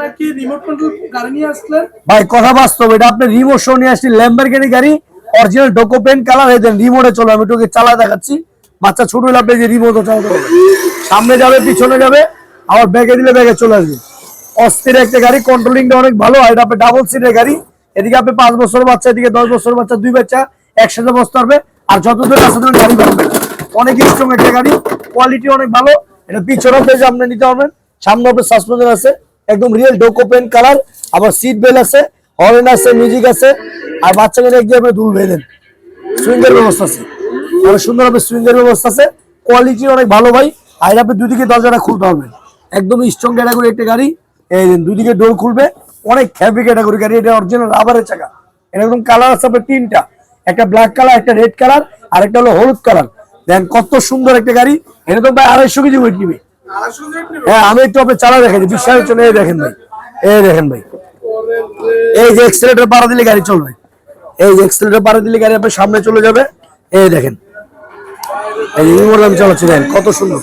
আপনার কি remote control গাড়ি নিয়ে আসলেন? ভাই, কথা বাস্তব, এটা আপনি রিমোট শো নিয়ে আসছি ল্যাম্বারগিনি গাড়ি অরিজিনাল ডোকো পেন কালার হয়ে দেন রিমোটে চলো, আমি তোকে চালা দেখাচ্ছি। বাচ্চা ছোট হলে আপনি যে রিমোটও চালাতে সামনে যাবে, পিছনে যাবে, আবার ব্যাগে দিলে ব্যাগে চলে আসবে। অস্থির একটা গাড়ি কন্ট্রোলিংটা অনেক ভালো, আর এটা আপনি ডাবল সিটের গাড়ি। এদিকে আপনি পাঁচ বছর বাচ্চা, এদিকে দশ বছর বাচ্চা, দুই বাচ্চা একসাথে বসতে পারবে। আর যতদূর ততদূর গাড়ি পারবে অনেক স্ট্রং একটা গাড়ি কোয়ালিটি অনেক ভালো, এটা পিছনে পেজে আপনি নিতে পারবেন, সামনে আপনার সাসপেন্সার আছে। একদম রিয়েল ডোকো পেন কালার আবার সিট বেল আছে হরেন আছে মিউজিক আছে, আর বাচ্চাকে একদিকে আপনি দুল বেঁধেন সুইঙ্গের ব্যবস্থা আছে। অনেক সুন্দর হবে সুইঙ্গের ব্যবস্থা আছে। কোয়ালিটি অনেক ভালো ভাই। আর আপনি দুদিকে দরজাটা খুলতে পারবেন একদম স্ট্রং ক্যাটাগরি একটা গাড়ি। এই দুদিকে ডোর খুলবে। অনেক হ্যাভি ক্যাটাগরি গাড়ি। এটা অরিজিনাল রাবারের চাকা। এটা একদম কালার আছে আপনার তিনটা। একটা ব্ল্যাক কালার একটা রেড কালার আর একটা হলো হলুদ কালার দেন কত সুন্দর একটা গাড়ি। এটা তো ভাই আড়াইশো কেজি ওয়েট নেবে। হ্যাঁ আমি একটু আপনি চালা দেখাই বিশ্বাসের চলে, এই দেখেন ভাই, এই দেখেন ভাই। এই যে এক্সেলেটার পাড়া দিলে গাড়ি চলবে। এই যে এক্সেলেটার পাড়া দিলে গাড়ি আপনার সামনে চলে যাবে, এই দেখেন। এই আমি চালাচ্ছি, দেখেন, কত সুন্দর।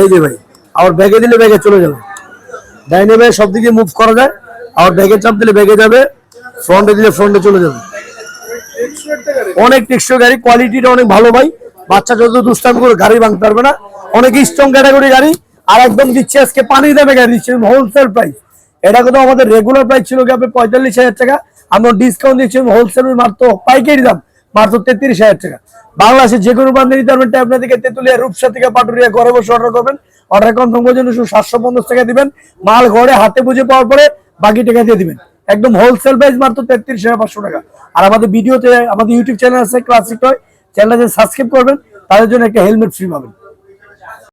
এই যে ভাই, আবার ব্যাগে দিলে ব্যাগে চলে যাবে। ডাইনে ভাই সব দিকে মুভ করা যায়, আবার ব্যাগে চাপ দিলে ব্যাগে যাবে ফ্রন্টে দিলে ফ্রন্টে চলে যাবে। অনেক টেকসই গাড়ি কোয়ালিটিটা অনেক ভালো ভাই। বাচ্চা যত দুষ্টামি করে গাড়ি ভাঙতে পারবে না, অনেক স্ট্রং ক্যাটাগরি গাড়ি। আর একদম দিচ্ছে আজকে পানি দামে গাড়ি হোলসেল প্রাইস এটা কিন্তু আমাদের রেগুলার প্রাইস ছিল কি আপনি পঁয়তাল্লিশ হাজার টাকা, আমরা ডিসকাউন্ট দিচ্ছি হোলসেল মাত্র পাইকারি দাম, মাত্র তেত্রিশ হাজার টাকা। বাংলাদেশে যে কোনো বান্ধব নিতে পারবেন আপনার থেকে তেতুলিয়া, রূপসা থেকে পাটুরিয়া ঘরে বসে অর্ডার করবেন। অর্ডার কনফার্ম করার জন্য শুধু সাতশো পঞ্চাশ টাকা দিবেন। মাল ঘরে হাতে বুঝে পাওয়ার পরে বাকি টাকা দিয়ে দিবেন। একদম হোলসেল প্রাইস মাত্র তেত্রিশ হাজার পাঁচশো টাকা। আর আমাদের ভিডিওতে আমাদের ইউটিউব চ্যানেল আছে ক্লাসিক টয় চ্যানেলটা সাবস্ক্রাইব করবেন। তাদের জন্য একটা হেলমেট ফ্রি পাবেন।